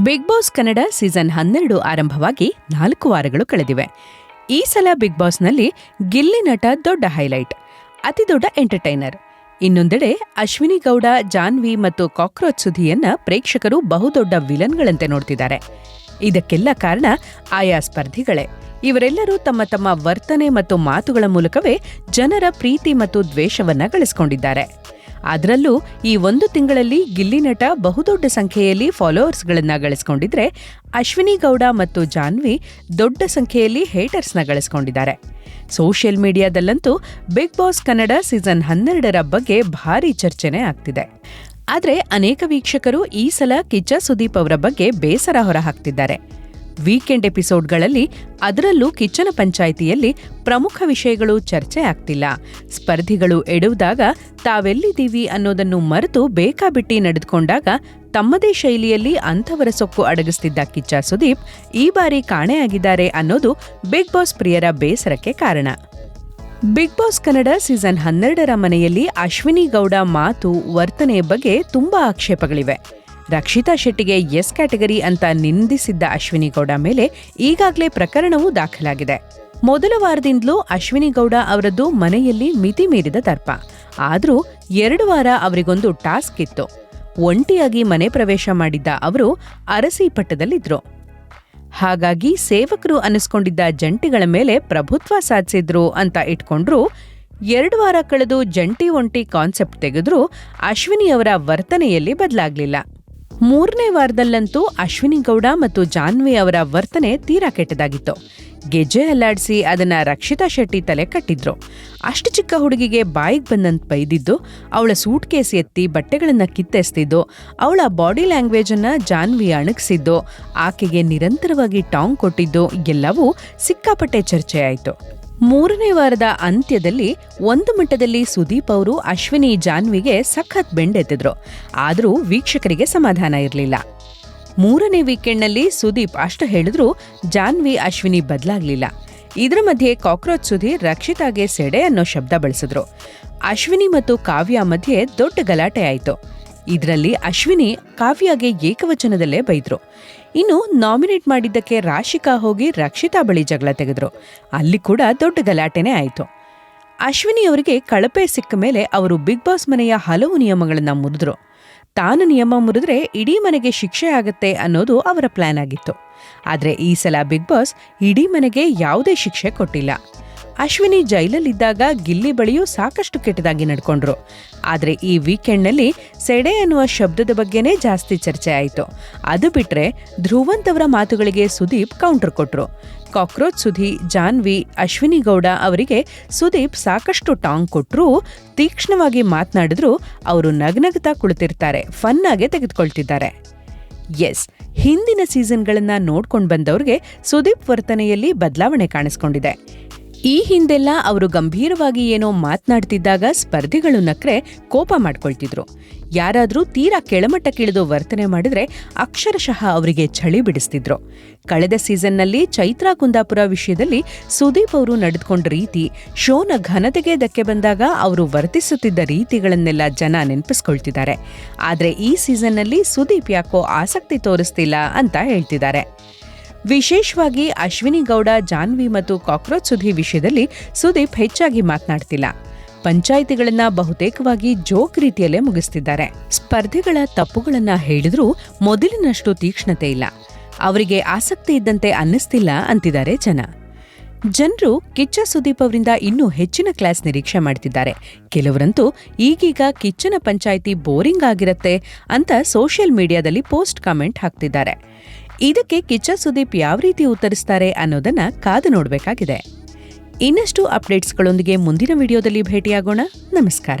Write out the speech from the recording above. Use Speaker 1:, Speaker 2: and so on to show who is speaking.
Speaker 1: Big Boss Kannada season ಹನ್ನೆರಡು ಆರಂಭವಾಗಿ ನಾಲ್ಕು ವಾರಗಳು ಕಳೆದಿವೆ. ಈ ಸಲ ಬಿಗ್ ಬಾಸ್ನಲ್ಲಿ ಗಿಲ್ಲಿ ನಟ ದೊಡ್ಡ ಹೈಲೈಟ್ ಅತಿ ದೊಡ್ಡ ಎಂಟರ್ಟೈನರ್ ಇನ್ನೊಂದೆಡೆ ಅಶ್ವಿನಿ ಗೌಡ, ಜಾನ್ವಿ ಮತ್ತು ಕಾಕ್ರೋಚ್ ಸುಧಿಯನ್ನ ಪ್ರೇಕ್ಷಕರು ಬಹುದೊಡ್ಡ ವಿಲನ್ಗಳಂತೆ ನೋಡ್ತಿದ್ದಾರೆ. ಇದಕ್ಕೆಲ್ಲ ಕಾರಣ ಆಯಾ ಸ್ಪರ್ಧಿಗಳೇ. ಇವರೆಲ್ಲರೂ ತಮ್ಮ ತಮ್ಮ ವರ್ತನೆ ಮತ್ತು ಮಾತುಗಳ ಮೂಲಕವೇ ಜನರ ಪ್ರೀತಿ ಮತ್ತು ದ್ವೇಷವನ್ನ ಗಳಿಸಿಕೊಂಡಿದ್ದಾರೆ. ಅದರಲ್ಲೂ ಈ ಒಂದು ತಿಂಗಳಲ್ಲಿ ಗಿಲ್ಲಿ ನಟ ಬಹುದೊಡ್ಡ ಸಂಖ್ಯೆಯಲ್ಲಿ ಫಾಲೋವರ್ಸ್ಗಳನ್ನು ಗಳಿಸ್ಕೊಂಡಿದ್ರೆ ಅಶ್ವಿನಿ ಗೌಡ ಮತ್ತು ಜಾನ್ವಿ ದೊಡ್ಡ ಸಂಖ್ಯೆಯಲ್ಲಿ ಹೇಟರ್ಸ್ನ ಗಳಿಸಿಕೊಂಡಿದ್ದಾರೆ. ಸೋಷಿಯಲ್ ಮೀಡಿಯಾದಲ್ಲಂತೂ ಬಿಗ್ ಬಾಸ್ ಕನ್ನಡ ಸೀಸನ್ ಹನ್ನೆರಡರ ಬಗ್ಗೆ ಭಾರೀ ಚರ್ಚೆನೇ ಆಗ್ತಿದೆ. ಆದರೆ ಅನೇಕ ವೀಕ್ಷಕರು ಈ ಸಲ ಕಿಚ್ಚ ಸುದೀಪ್ ಅವರ ಬಗ್ಗೆ ಬೇಸರ ಹೊರಹಾಕ್ತಿದ್ದಾರೆ. ವೀಕೆಂಡ್ ಎಪಿಸೋಡ್ಗಳಲ್ಲಿ ಅದರಲ್ಲೂ ಕಿಚ್ಚನ ಪಂಚಾಯಿತಿಯಲ್ಲಿ ಪ್ರಮುಖ ವಿಷಯಗಳು ಚರ್ಚೆ ಆಗ್ತಿಲ್ಲ. ಸ್ಪರ್ಧಿಗಳು ಎಡುವುದಾಗ ತಾವೆಲ್ಲಿದ್ದೀವಿ ಅನ್ನೋದನ್ನು ಮರೆತು ಬೇಕಾಬಿಟ್ಟಿ ನಡೆದುಕೊಂಡಾಗ ತಮ್ಮದೇ ಶೈಲಿಯಲ್ಲಿ ಅಂಥವರ ಸೊಕ್ಕು ಅಡಗಿಸ್ತಿದ್ದ ಕಿಚ್ಚ ಸುದೀಪ್ ಈ ಬಾರಿ ಕಾಣೆಯಾಗಿದ್ದಾರೆ ಅನ್ನೋದು ಬಿಗ್ ಬಾಸ್ ಪ್ರಿಯರ ಬೇಸರಕ್ಕೆ ಕಾರಣ. ಬಿಗ್ ಬಾಸ್ ಕನ್ನಡ ಸೀಸನ್ ಹನ್ನೆರಡರ ಮನೆಯಲ್ಲಿ ಅಶ್ವಿನಿ ಗೌಡ ಮಾತು ವರ್ತನೆಯ ಬಗ್ಗೆ ತುಂಬಾ ಆಕ್ಷೇಪಗಳಿವೆ. ರಕ್ಷಿತಾ ಶೆಟ್ಟಿಗೆ ಎಸ್ ಕ್ಯಾಟಗರಿ ಅಂತ ನಿಂದಿಸಿದ್ದ ಅಶ್ವಿನಿ ಗೌಡ ಮೇಲೆ ಈಗಾಗಲೇ ಪ್ರಕರಣವೂ ದಾಖಲಾಗಿದೆ. ಮೊದಲ ವಾರದಿಂದಲೂ ಅಶ್ವಿನಿ ಗೌಡ ಅವರದ್ದು ಮನೆಯಲ್ಲಿ ಮಿತಿ ಮೀರಿದ ದರ್ಪ. ಆದರೂ ಎರಡು ವಾರ ಅವರಿಗೊಂದು ಟಾಸ್ಕ್ ಇತ್ತು. ಒಂಟಿಯಾಗಿ ಮನೆ ಪ್ರವೇಶ ಮಾಡಿದ್ದ ಅವರು ಅರಸಿ ಪಟ್ಟದಲ್ಲಿದ್ರು. ಹಾಗಾಗಿ ಸೇವಕರು ಅನಿಸ್ಕೊಂಡಿದ್ದ ಜಂಟಿಗಳ ಮೇಲೆ ಪ್ರಭುತ್ವ ಸಾಧಿಸಿದ್ರು ಅಂತ ಇಟ್ಕೊಂಡ್ರು, ಎರಡು ವಾರ ಕಳೆದು ಜಂಟಿ ಒಂಟಿ ಕಾನ್ಸೆಪ್ಟ್ ತೆಗೆದ್ರೂ ಅಶ್ವಿನಿ ಅವರ ವರ್ತನೆಯಲ್ಲಿ ಬದಲಾಗ್ಲಿಲ್ಲ. ಮೂರನೇ ವಾರದಲ್ಲಂತೂ ಅಶ್ವಿನಿ ಗೌಡ ಮತ್ತು ಜಾನ್ವಿ ಅವರ ವರ್ತನೆ ತೀರಾ ಕೆಟ್ಟದಾಗಿತ್ತು. ಗೆಜ್ಜೆ ಅಲ್ಲಾಡಿಸಿ ಅದನ್ನ ರಕ್ಷಿತಾ ಶೆಟ್ಟಿ ತಲೆ ಕಟ್ಟಿದ್ರು. ಅಷ್ಟು ಚಿಕ್ಕ ಹುಡುಗಿಗೆ ಬಾಯಿಗೆ ಬಂದಂತ ಬೈದಿದ್ದು, ಅವಳ ಸೂಟ್ ಕೇಸ್ ಎತ್ತಿ ಬಟ್ಟೆಗಳನ್ನ ಕಿತ್ತೆಸ್ತಿದ್ದು, ಅವಳ ಬಾಡಿ ಲ್ಯಾಂಗ್ವೇಜನ್ನು ಜಾನ್ವಿ ಅಣಗಿಸಿದ್ದು, ಆಕೆಗೆ ನಿರಂತರವಾಗಿ ಟಾಂಗ್ ಕೊಟ್ಟಿದ್ದು ಎಲ್ಲವೂ ಸಿಕ್ಕಾಪಟ್ಟೆ ಚರ್ಚೆಯಾಯಿತು. ಮೂರನೇ ವಾರದ ಅಂತ್ಯದಲ್ಲಿ ಒಂದು ಮಟ್ಟದಲ್ಲಿ ಸುದೀಪ್ ಅವರು ಅಶ್ವಿನಿ ಜಾನ್ವಿಗೆ ಸಖತ್ ಬೆಂಡೆತ್ತಿದ್ರು. ಆದರೂ ವೀಕ್ಷಕರಿಗೆ ಸಮಾಧಾನ ಇರಲಿಲ್ಲ. ಮೂರನೇ ವೀಕೆಂಡ್ನಲ್ಲಿ ಸುದೀಪ್ ಅಷ್ಟು ಹೇಳಿದ್ರೂ ಜಾನ್ವಿ ಅಶ್ವಿನಿ ಬದಲಾಗಲಿಲ್ಲ. ಇದರ ಮಧ್ಯೆ ಕಾಕ್ರೋಚ್ ಸುಧೀರ್ ರಕ್ಷಿತಾಗೆ ಸೆಡೆ ಅನ್ನೋ ಶಬ್ದ ಬಳಸಿದ್ರು. ಅಶ್ವಿನಿ ಮತ್ತು ಕಾವ್ಯ ಮಧ್ಯೆ ದೊಡ್ಡ ಗಲಾಟೆ ಆಯಿತು. ಇದರಲ್ಲಿ ಅಶ್ವಿನಿ ಕಾವ್ಯಾಗೆ ಏಕವಚನದಲ್ಲೇ ಬೈದ್ರು. ಇನ್ನು ನಾಮಿನೇಟ್ ಮಾಡಿದ್ದಕ್ಕೆ ರಾಶಿಕಾ ಹೋಗಿ ರಕ್ಷಿತಾ ಬಳಿ ಜಗಳ ತೆಗೆದ್ರು. ಅಲ್ಲಿ ಕೂಡ ದೊಡ್ಡ ಗಲಾಟೆನೇ ಆಯಿತು. ಅಶ್ವಿನಿ ಅವರಿಗೆ ಕಳಪೆ ಸಿಕ್ಕ ಮೇಲೆ ಅವರು ಬಿಗ್ ಬಾಸ್ ಮನೆಯ ಹಲವು ನಿಯಮಗಳನ್ನು ಮುರಿದ್ರು. ತಾನು ನಿಯಮ ಮುರಿದ್ರೆ ಇಡೀ ಮನೆಗೆ ಶಿಕ್ಷೆ ಆಗುತ್ತೆ ಅನ್ನೋದು ಅವರ ಪ್ಲಾನ್ ಆಗಿತ್ತು. ಆದರೆ ಈ ಸಲ ಬಿಗ್ ಬಾಸ್ ಇಡೀ ಮನೆಗೆ ಯಾವುದೇ ಶಿಕ್ಷೆ ಕೊಟ್ಟಿಲ್ಲ. ಅಶ್ವಿನಿ ಜೈಲಲ್ಲಿದ್ದಾಗ ಗಿಲ್ಲಿ ಬಳಿಯೂ ಸಾಕಷ್ಟು ಕೆಟ್ಟದಾಗಿ ನಡ್ಕೊಂಡ್ರು. ಆದರೆ ಈ ವೀಕೆಂಡ್ನಲ್ಲಿ ಸೆಡೆ ಅನ್ನುವ ಶಬ್ದದ ಬಗ್ಗೆನೇ ಜಾಸ್ತಿ ಚರ್ಚೆ ಆಯಿತು. ಅದು ಬಿಟ್ರೆ ಧ್ರುವಂತ್ ಅವರ ಮಾತುಗಳಿಗೆ ಸುದೀಪ್ ಕೌಂಟರ್ ಕೊಟ್ರು. ಕಾಕ್ರೋಚ್ ಸುಧಿ, ಜಾನ್ವಿ, ಅಶ್ವಿನಿ ಗೌಡ ಅವರಿಗೆ ಸುದೀಪ್ ಸಾಕಷ್ಟು ಟಾಂಗ್ ಕೊಟ್ರೂ ತೀಕ್ಷ್ಣವಾಗಿ ಮಾತನಾಡಿದ್ರು ಅವರು ನಗ್ನಗ್ತಾ ಕುಳಿತಿರ್ತಾರೆ, ಫನ್ನಾಗೆ ತೆಗೆದುಕೊಳ್ತಿದ್ದಾರೆ. ಎಸ್, ಹಿಂದಿನ ಸೀಸನ್ಗಳನ್ನು ನೋಡ್ಕೊಂಡು ಬಂದವ್ರಿಗೆ ಸುದೀಪ್ ವರ್ತನೆಯಲ್ಲಿ ಬದಲಾವಣೆ ಕಾಣಿಸ್ಕೊಂಡಿದೆ. ಈ ಹಿಂದೆಲ್ಲ ಅವರು ಗಂಭೀರವಾಗಿ ಏನೋ ಮಾತನಾಡ್ತಿದ್ದಾಗ ಸ್ಪರ್ಧಿಗಳು ನಕ್ರೆ ಕೋಪ ಮಾಡ್ಕೊಳ್ತಿದ್ರು. ಯಾರಾದರೂ ತೀರಾ ಕೆಳಮಟ್ಟಕ್ಕಿಳಿದು ವರ್ತನೆ ಮಾಡಿದ್ರೆ ಅಕ್ಷರಶಃ ಅವರಿಗೆ ಚಳಿ ಬಿಡಿಸ್ತಿದ್ರು. ಕಳೆದ ಸೀಸನ್ನಲ್ಲಿ ಚೈತ್ರಾ ಕುಂದಾಪುರ ವಿಷಯದಲ್ಲಿ ಸುದೀಪ್ ಅವರು ನಡೆದುಕೊಂಡ ರೀತಿ, ಶೋನ ಘನತೆಗೆ ಧಕ್ಕೆ ಬಂದಾಗ ಅವರು ವರ್ತಿಸುತ್ತಿದ್ದ ರೀತಿಗಳನ್ನೆಲ್ಲ ಜನ ನೆನಪಿಸ್ಕೊಳ್ತಿದ್ದಾರೆ. ಆದರೆ ಈ ಸೀಸನ್ನಲ್ಲಿ ಸುದೀಪ್ ಯಾಕೋ ಆಸಕ್ತಿ ತೋರಿಸ್ತಿಲ್ಲ ಅಂತ ಹೇಳ್ತಿದ್ದಾರೆ. ವಿಶೇಷವಾಗಿ ಅಶ್ವಿನಿ ಗೌಡ, ಜಾನ್ವಿ ಮತ್ತು ಕಾಕ್ರೋಚ್ ಸುದ್ದಿ ವಿಷಯದಲ್ಲಿ ಸುದೀಪ್ ಹೆಚ್ಚಾಗಿ ಮಾತನಾಡ್ತಿಲ್ಲ. ಪಂಚಾಯಿತಿಗಳನ್ನ ಬಹುತೇಕವಾಗಿ ಜೋಕ್ ರೀತಿಯಲ್ಲೇ ಮುಗಿಸ್ತಿದ್ದಾರೆ. ಸ್ಪರ್ಧೆಗಳ ತಪ್ಪುಗಳನ್ನ ಹೇಳಿದ್ರೂ ಮೊದಲಿನಷ್ಟು ತೀಕ್ಷ್ಣತೆ ಇಲ್ಲ. ಅವರಿಗೆ ಆಸಕ್ತಿ ಇದ್ದಂತೆ ಅನ್ನಿಸ್ತಿಲ್ಲ ಅಂತಿದ್ದಾರೆ ಜನ. ಜನರು ಕಿಚ್ಚ ಸುದೀಪ್ ಅವರಿಂದ ಇನ್ನೂ ಹೆಚ್ಚಿನ ಕ್ಲಾಸ್ ನಿರೀಕ್ಷೆ ಮಾಡ್ತಿದ್ದಾರೆ. ಕೆಲವರಂತೂ ಈಗೀಗ ಕಿಚ್ಚನ ಪಂಚಾಯಿತಿ ಬೋರಿಂಗ್ ಆಗಿರತ್ತೆ ಅಂತ ಸೋಷಿಯಲ್ ಮೀಡಿಯಾದಲ್ಲಿ ಪೋಸ್ಟ್ ಕಾಮೆಂಟ್ ಹಾಕ್ತಿದ್ದಾರೆ. ಇದಕ್ಕೆ ಕಿಚ್ಚ ಸುದೀಪ್ ಯಾವ ರೀತಿ ಉತ್ತರಿಸ್ತಾರೆ ಅನ್ನೋದನ್ನ ಕಾದು ನೋಡಬೇಕಾಗಿದೆ. ಇನ್ನಷ್ಟು ಅಪ್ಡೇಟ್ಸ್ಗಳೊಂದಿಗೆ ಮುಂದಿನ ವಿಡಿಯೋದಲ್ಲಿ ಭೇಟಿಯಾಗೋಣ. ನಮಸ್ಕಾರ.